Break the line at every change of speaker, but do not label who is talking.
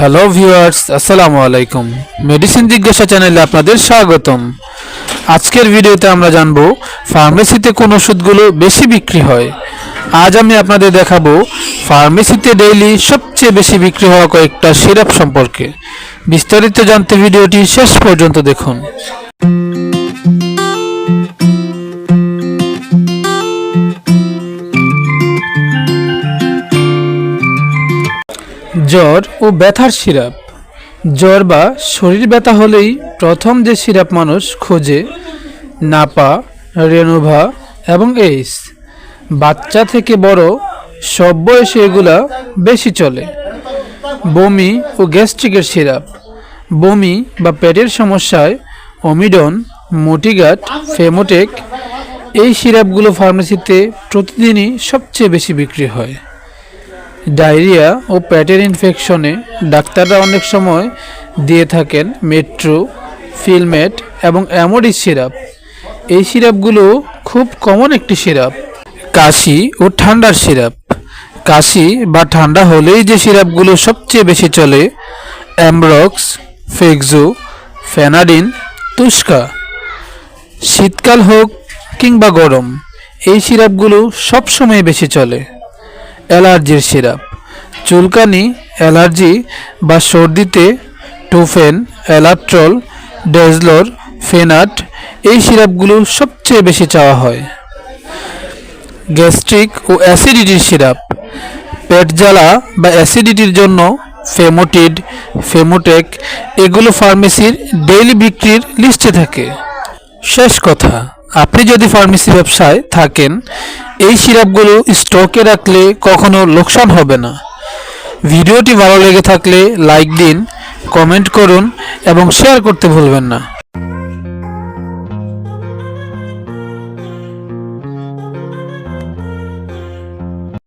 Hello viewers আসসালামু আলাইকুম medicine জিজ্ঞাসা চ্যানেলে আপনাদের স্বাগতম। আজকের ভিডিওতে আমরা জানব ফার্মেসিতে কোন ওষুধগুলো বেশি বিক্রি হয়। আজ আমি আপনাদের দেখাবো ফার্মেসিতে ডেইলি সবচেয়ে বেশি বিক্রি হওয়া কয়েকটা সিরাপ সম্পর্কে। বিস্তারিত জানতে ভিডিওটি শেষ পর্যন্ত দেখুন। জ্বর ও ব্যথার সিরাপ। জ্বর বা শরীর ব্যথা হলেই প্রথম যে সিরাপ মানুষ খোঁজে নাপা, রেনোভা এবং এইস বাচ্চা থেকে বড় সব বয়সে এগুলা বেশি চলে। বমি ও গ্যাস্ট্রিকের সিরাপ। বমি বা পেটের সমস্যায় অমিডন, মোটিগাট, ফেমোটেক এই সিরাপগুলো ফার্মেসিতে প্রতিদিনই সবচেয়ে বেশি বিক্রি হয়। ডায়রিয়া ও পেটের ইনফেকশনে ডাক্তাররা অনেক সময় দিয়ে থাকেন মেট্রো ফিলমেট এবং অ্যামোডিস সিরাপ। এই সিরাপগুলো খুব কমন একটি সিরাপ, কাশি ও ঠান্ডার সিরাপ। কাশি বা ঠান্ডা হলেই যে সিরাপগুলো সবচেয়ে বেশি চলে অ্যামব্রক্স ফেক্সো, ফেনাডিন তুস্কা শীতকাল হোক কিংবা গরম, এই সিরাপগুলো সবসময় বেশি চলে। অ্যালার্জির সিরাপ। চুলকানি, অ্যালার্জি বা সর্দিতে টোফেন অ্যালাট্রল ডেজলর, ফেনাট এই সিরাপগুলো সবচেয়ে বেশি চাওয়া হয়। গ্যাস্ট্রিক ও অ্যাসিডিটির সিরাপ। পেট জ্বালা বা অ্যাসিডিটির জন্য ফেমোটিড, ফেমোটেক এগুলো ফার্মেসির ডেইলি বিক্রির লিস্টে থাকে। শেষ কথা। আপনি যদি ফার্মেসি ব্যবসায় থাকেন, এই সিরাপগুলো স্টকে রাখলে কখনো লোকসান হবে না। ভিডিওটি ভালো লেগে থাকলে লাইক দিন কমেন্ট করুন এবং শেয়ার করতে ভুলবেন না।